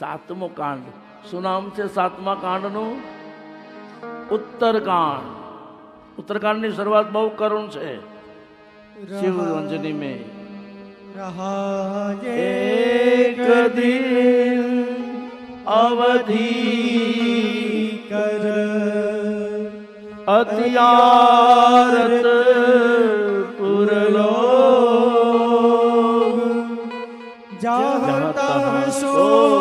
સાતમો કાંડ. શું નામ છે સાતમા કાંડનું? ઉત્તરકાંડ. ઉત્તરકાંડની શરૂઆત બહુ કરુણ છે. શિવ અંજની મેં. અવધિ કર. અત્યારત પુરલો જાહતા સો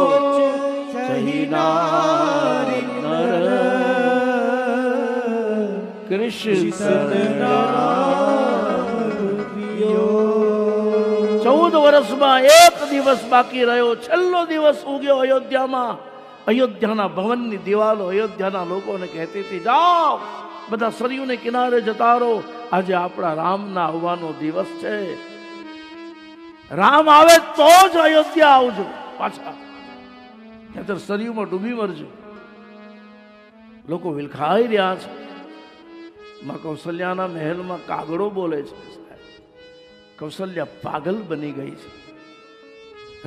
ચૌદ વર્ષમાં એક દિવસ બાકી રહ્યો. છેલ્લો દિવસ ઉગ્યો અયોધ્યામાં. અયોધ્યાના ભવનની દિવાલો અયોધ્યાના લોકોને કહેતી હતી, જાઓ, બધા સરયુને કિનારે જતા રહો. આજે આપણા રામના આવવાનો દિવસ છે. રામ આવે તો જ અયોધ્યા આવજો. પાછા. નહીતર સરયુમાં ડૂબી મરજો. લોકો વિલખાઈ રહ્યા છે. માં કૌશલ્યાના મહેલમાં કાગડો બોલે છે સાહેબ. કૌશલ્યા પાગલ બની ગઈ છે.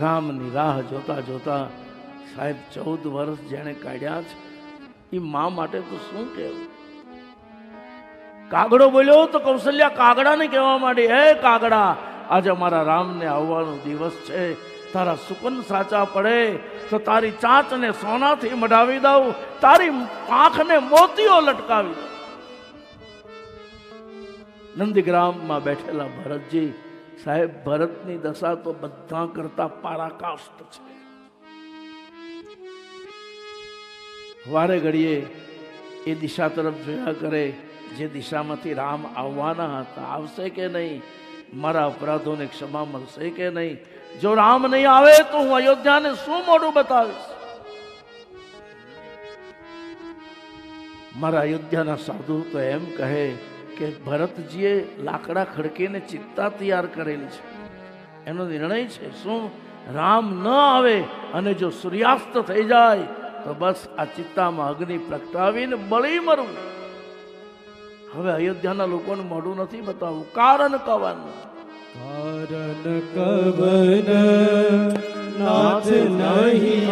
રામની રાહ જોતા જોતા સાહેબ ચૌદ વર્ષ જેણે કાઢ્યા છે. એ મા માટે તો શું કહેવું? કાગડો બોલ્યો તો કૌશલ્યા કાગડાને કહેવા માંડી, હે કાગડા, આજે અમારા રામને આવવાનો દિવસ છે. તારા સુકન સાચા પડે. તો તારી ચાંચને સોનાથી મઢાવી દઉં. તારી પાંખને મોતીઓ લટકાવી દઉં. નંદીગ્રામમાં બેઠેલા ભરતજી, સાહેબ, ભરતની દશા તો બધા કરતા પારાકાષ્ટ છે. વારે ઘડીએ એ દિશા તરફ જોયા કરે, જે દિશામાંથી રામ આવવાના હતા, આવશે કે નહીં? મારા અપરાધોને ક્ષમા મળશે કે નહીં? જો રામ નહીં આવે તો હું અયોધ્યાને શું મોઢું બતાવીશ? મારા અયોધ્યાના સાધુ તો એમ કહે કે ભરતજીએ લાકડા ખડકીને ચિત્તા તૈયાર કરેલી છે. એનો નિર્ણય છે, શું રામ ન આવે અને જો સૂર્યાસ્ત થઈ જાય, તો બસ આ ચિત્તામાં અગ્નિ પ્રગટાવીને બળી મરવું હવે અયોધ્યાના લોકોને મોઢું નથી બતાવવું. કારણ કવાનું? કારણ કવન નાથ નહીં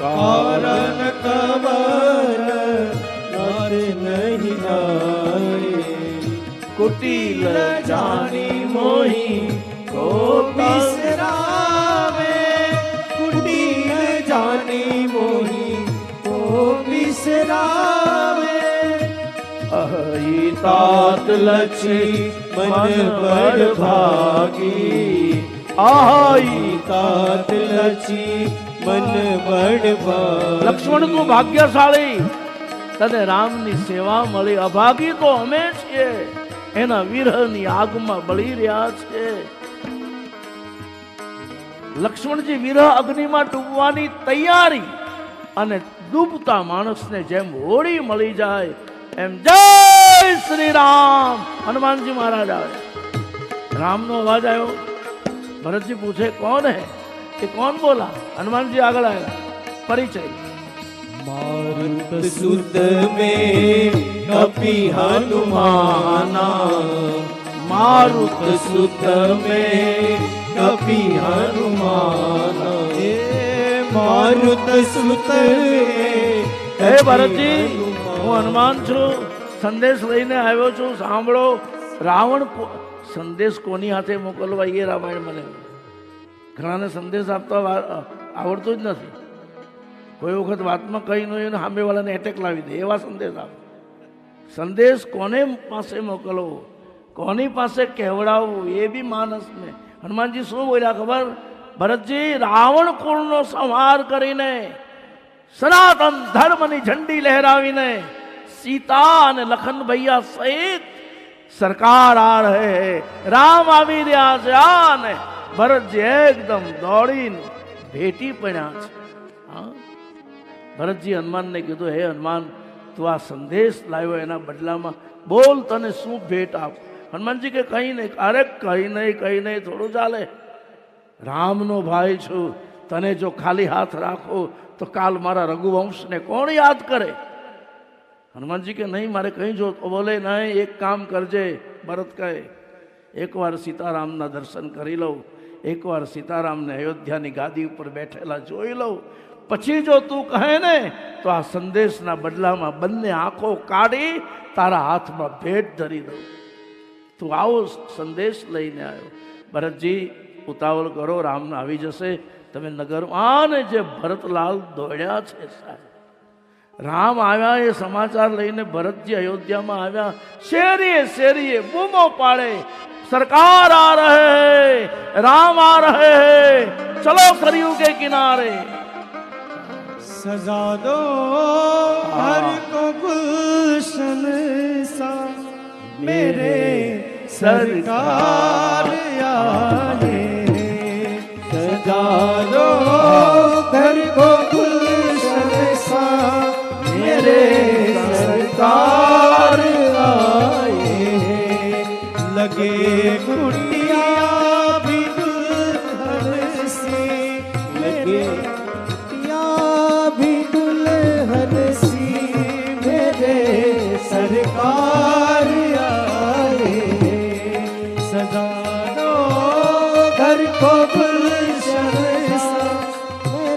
કારણ કવન નહીં નરે કુટિલ જાની મોહી ગોપી રાવે કુટિલ જાની મોહી ગોપી અહી તાત લક્ષી મન બડ ભાગી. આહી તાત લક્ષી મન બડ ભાગી. લક્ષ્મણ તું ભાગ્યશાળી. તને રામની સેવા મળી. અભાગી તો અમે છીએ. એના વિરહની આગમાં બળી રહ્યા છે. લક્ષ્મણજી વિરહ અગ્નિમાં ડૂબવાની તૈયારી અને ડૂબતા માણસને જેમ હોળી મળી જાય, એમ જય શ્રી રામ હનુમાનજી મહારાજ આવે. રામનો અવાજ આવ્યો. ભરતજી પૂછે, કોણ હે? કે, કોણ બોલા? હનુમાનજી આગળ આવ્યા. પરિચય. मारुत सुत में कपि हनुमाना मारुत सुत में कपि हनुमाना हे मारुत सुत હે ભરતજી હું હનુમાન છું સંદેશ લઈને આવ્યો છું સાંભળો રાવણ કો- સંદેશ કોની હાથે મોકલવા એ રામાયણ મને ઘણાને સંદેશ આપતા વા- આવડતો જ નથી કોઈ વખત વાતમાં કહી ન હોય સામેવાળાને એટેક લાવી દે, એવા સંદેશ આપો. સંદેશ કોને પાસે મોકલવો? કોની પાસે કહેવડાવવું? એ બી માણસને હનુમાનજી શું બોલ્યા ખબર? ભરતજી, રાવણ કુળનો સંહાર કરીને, સનાતન ધર્મની ઝંડી લહેરાવીને, સીતા અને લખન ભૈયા સહિત સરકાર આ રહે. રામ આવી રહ્યા છે આને ભરતજી એકદમ દોડીને ભેટી પડ્યા છે. હા? ભરતજી હનુમાનને કીધું, હે હનુમાન, તું આ સંદેશ લાવ્યો એના બદલામાં. બોલ, તને શું ભેટ આપ? હનુમાનજી કે, કંઈ નહીં, અરે કંઈ નહીં કંઈ નહીં, થોડું ચાલે. રામનો ભાઈ છું, તને જો ખાલી હાથ રાખો, તો કાલ મારા રઘુવંશને કોણ યાદ કરે? હનુમાનજી કે, નહીં, મારે કંઈ જો બોલે, નહીં, એક કામ કરજે. ભરત કહે, એકવાર સીતારામના દર્શન કરી લઉં, એકવાર સીતારામને અયોધ્યાની ગાદી ઉપર બેઠેલા જોઈ લઉં પછી જો તું કહે ને, તો આ સંદેશના બદલામાં બંને આંખો કાઢી તારા હાથમાં ભેટ ધરી દઉં. તું આવો સંદેશ લઈને આવ્યો. ભરતજી, ઉતાવળ કરો રામ આવી જશે. તમે નગરમાં આને જે ભરતલાલ દોડ્યા છે સાહેબ. રામ આવ્યા એ સમાચાર લઈને ભરતજી અયોધ્યામાં આવ્યા. શેરીએ શેરીએ બૂમો પાડે. સરકાર આ રહે રામ આ રહે ચલો સરયુ કે કિનારે. सजा दो हर को गुलशन सा मेरे सरकार आए सजा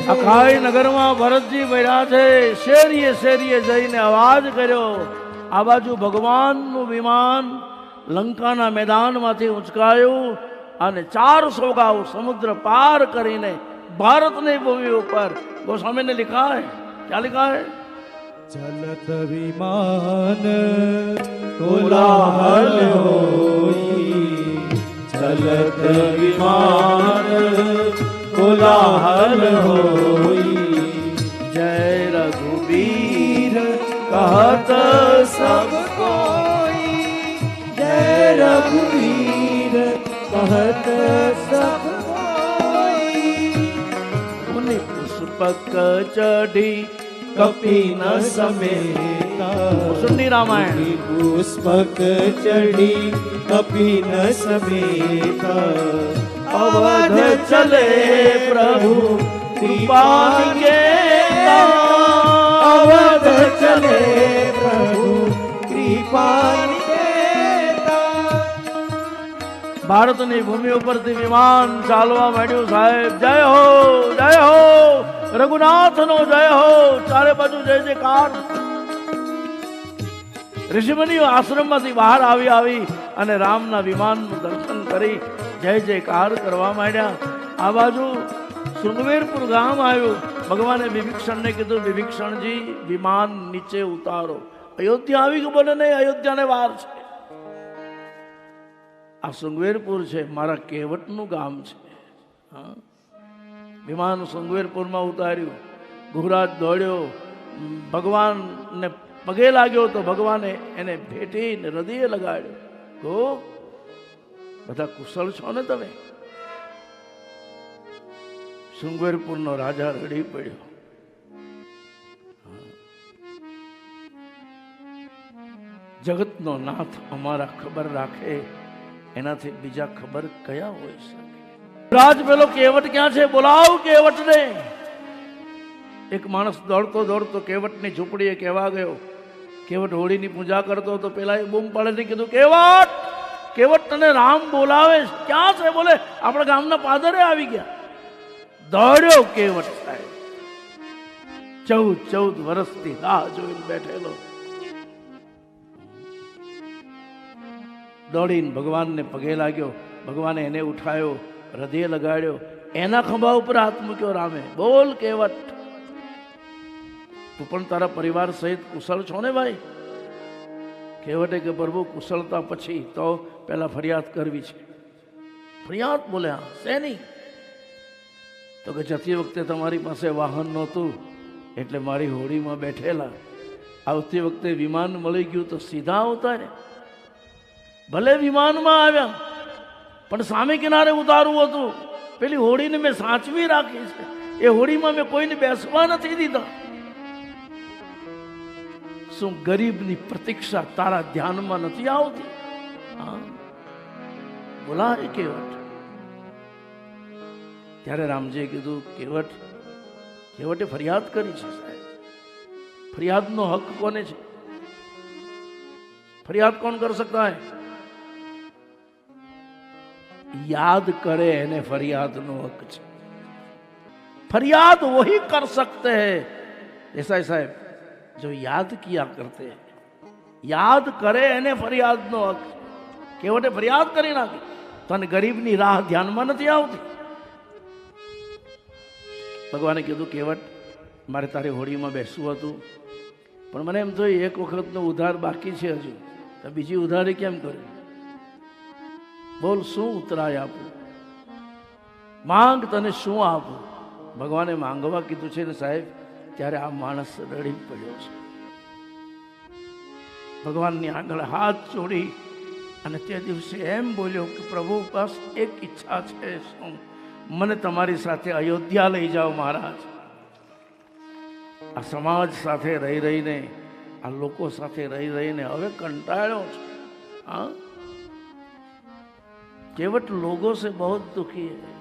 અખાઈ નગરમાં ભરતજી ભર્યા છે. શેરીએ શેરીએ જઈને અવાજ કર્યો. આ બાજુ ભગવાનનું વિમાન લંકાના મેદાનમાંથી ઉંચકાયું અને ચાર સોગાઓ સમુદ્ર પાર કરીને ભારતની ભૂમિ ઉપર ગોસ્વામીને લિખા હે ક્યાં લિખા ચલત વિમાન કોલાહલ હોઈ ચલત વિમાન कोलाहल होई जय रघुवीर कहत सब कोई जय रघुवीर कहत सब कोई मुनि पुष्पक चढ़ी कपि न समेता सुन्नी रामायण पुष्पक चढ़ी कपि न समेता अवध चले પ્રભુ કૃપા કે અવધ ચલે પ્રભુ કૃપા ભારતની ભૂમિ ઉપરથી વિમાન ચાલવા માંડ્યું સાહેબ. જય હો જય હો. રઘુનાથનો જય હો. ચારે બાજુ જય જય કાન ઋષિમુનિઓ આશ્રમમાંથી બહાર આવી આવી અને રામના વિમાનનું દર્શન કરી જય જયકાર કરવા માંડ્યા. આ બાજુ શૃંગવેરપુર ગામ આવ્યું. ભગવાને વિભીક્ષણને કીધું, વિભીક્ષણજી, વિમાન નીચે ઉતારો. અયોધ્યા આવી ગયું બોલે નહીં, અયોધ્યાને વાર છે. આ સુંગવેરપુર છે, મારા કેવટનું ગામ છે. વિમાન સુંગવેરપુરમાં ઉતાર્યું. ગુહરાજ દોડ્યો. ભગવાનને પગે લાગ્યો તો ભગવાને એને ભેટીને હૃદયે લગાડ્યો. ગો, બધા કુશળ છો ને તમે? શૃંગવેરપુરનો રાજા રડી પડ્યો. જગતનો નાથ અમારા ખબર રાખે, એનાથી બીજા ખબર કયા હોય શકે? રાજ પેલો કેવટ ક્યાં છે? બોલાવ કેવટને. એક માણસ દોડતો દોડતો કેવટની ઝૂંપડીએ કહેવા ગયો. કેવટ હોળીની પૂજા કરતો તો પેલા એ બૂમ પાડીને કીધું, કેવટ કેવટ તને રામ બોલાવે ક્યાં છે? બોલે, આપણા ગામના પાદરે આવી ગયા. દોડ્યો કેવટ સાહેબ ચૌદ ચૌદ વર્ષથી રાહ જોઈને બેઠેલો. દોડીને ભગવાનને પગે લાગ્યો. ભગવાને એને ઉઠાયો, હૃદય લગાડ્યો. એના ખંભા ઉપર હાથ મૂક્યો રામે. બોલ કેવટ. તું પણ તારા પરિવાર સહિત કુશળ છો ને ભાઈ? કહેવટે કે પ્રભુ, કુશળતા પછી તો પહેલા ફરિયાદ કરવી છે. ફરિયાદ બોલ્યા, શેની? તો કે જતી વખતે તમારી પાસે વાહન નહોતું, એટલે મારી હોડીમાં બેઠેલા. આવતી વખતે વિમાન મળી ગયું તો સીધા આવતા ને. ભલે વિમાનમાં આવ્યા, પણ સામે કિનારે ઉતારવું હતું. પેલી હોડીને મેં સાચવી રાખી છે. એ હોડીમાં મેં કોઈને બેસવા નથી દીધા. શું ગરીબની પ્રતીક્ષા તારા ધ્યાનમાં નથી આવતી? હા? બોલાય કેવટ ત્યારે રામજીએ કીધું કેવટ કેવટે ફરિયાદ કરી છે સાહેબ ફરિયાદનો હક કોને છે ફરિયાદ કોણ કર सकता है याद करे એને ફરિયાદનો હક છે फरियाद वही कर सकते हैं देसाई साहब जो याद किया करते हैं યાદ કરે એને ફરિયાદનો હક છે. કેવટે ફરિયાદ કરી નાખી તને ગરીબની રાહ ધ્યાનમાં નથી આવતી ભગવાને કીધું, કેવટ, મારે તારી હોળીમાં બેસવું હતું. પણ મને એમ થયું, એક વખતનો ઉધાર બાકી છે હજુ. તો બીજી ઉધારી કેમ કરી? બોલ, શું ઉતરાય આપું? માંગ તને શું આપું? ભગવાને માંગવા કીધું છે ને સાહેબ, ત્યારે આ માણસ રડી પડ્યો છે. ભગવાનની આગળ હાથ જોડી અને તે દિવસે એમ બોલ્યો કે, પ્રભુ, બસ એક ઈચ્છા છે શું? મને તમારી સાથે અયોધ્યા લઈ જાઓ મહારાજ. આ સમાજ સાથે રહી રહીને, આ લોકો સાથે રહી રહીને હવે કંટાળ્યો છે. હા? કેવટ લોકો સે બહુ દુખી હૈ.